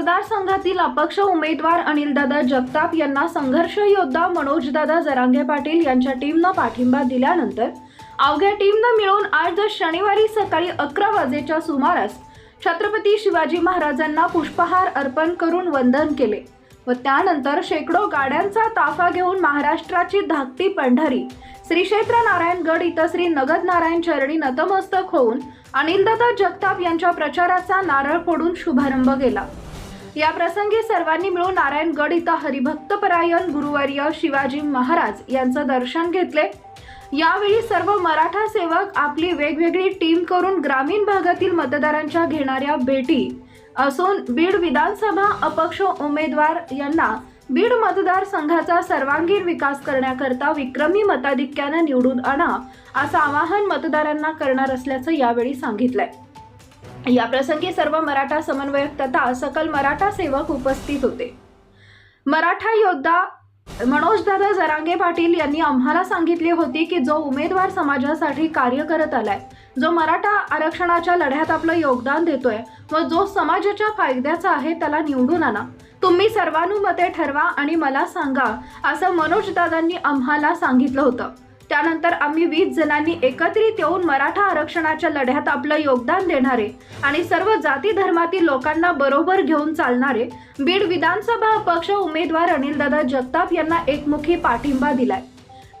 मतदारसंघातील अपक्ष उमेदवार अनिलदादा जगताप यांना संघर्ष योद्धा मनोजदादा जरांगे पाटील यांच्या टीमनं पाठिंबा दिल्यानंतर अवघ्या टीमनं मिळून आज शनिवारी सकाळी अकरा वाजेच्या सुमारास छत्रपती शिवाजी महाराजांना पुष्पहार अर्पण करून वंदन केले व त्यानंतर शेकडो गाड्यांचा ताफा घेऊन महाराष्ट्राची धाकटी पंढरी श्री क्षेत्र नारायणगड इथं श्री नगद नारायण चरणी नतमस्तक होऊन अनिलदादा जगताप यांच्या प्रचाराचा नारळ फोडून शुभारंभ केला. या प्रसंगी सर्वांनी मिळून नारायणगड इथं हरिभक्तपरायण गुरुवर्य शिवाजी महाराज यांचं दर्शन घेतले. यावेळी सर्व मराठा सेवक आपली वेगवेगळी टीम करून ग्रामीण भागातील मतदारांच्या घेणाऱ्या भेटी असून बीड विधानसभा अपक्ष उमेदवार यांना बीड मतदारसंघाचा सर्वांगीण विकास करण्याकरता विक्रमी मताधिक्यानं निवडून आणा असं आवाहन मतदारांना करणार असल्याचं यावेळी सांगितलंय. या प्रसंगी सर्व मराठा समन्वयक तथा सकल मराठा सेवक उपस्थित होते. मराठा योद्धा मनोजदादा जरांगे पाटील यांनी आम्हाला सांगितले होते की जो उमेदवार समाजासाठी कार्य करत आलाय जो मराठा आरक्षणाच्या लढ्यात आपलं योगदान देतोय व जो समाजाच्या फायद्याचा आहे त्याला निवडून आणा. तुम्ही सर्वानुमते ठरवा आणि मला सांगा असं मनोजदादांनी आम्हाला सांगितलं होतं. त्यानंतर आम्ही वीस जणांनी एकत्रित येऊन मराठा आरक्षणाच्या लढ्यात आपलं योगदान देणारे आणि सर्व जाती धर्मातील लोकांना बरोबर घेऊन चालणारे बीड विधानसभा अपक्ष उमेदवार अनिलदादा जगताप यांना एकमुखी पाठिंबा दिलाय.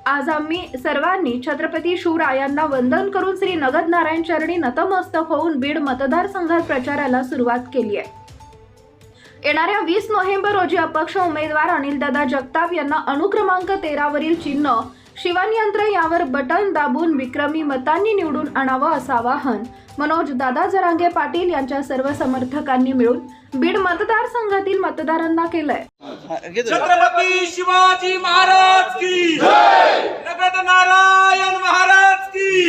आज आम्ही सर्वांनी छत्रपती शिवरायांना वंदन करून श्री नगद नारायण चरणी नतमस्तक होऊन बीड मतदारसंघात प्रचाराला सुरुवात केली आहे. येणाऱ्या वीस नोव्हेंबर रोजी अपक्ष उमेदवार अनिलदादा जगताप यांना अनुक्रमांक तेरावरील चिन्ह शिवनियंत्र यावर बटन दाबून विक्रमी मतांनी निवडून आणावं असं आवाहन मनोज दादा जरांगे पाटील यांच्या सर्व समर्थकांनी मिळून बीड मतदारसंघातील मतदारांना केलंय. छत्रपती शिवाजी महाराज की नारायण महाराज की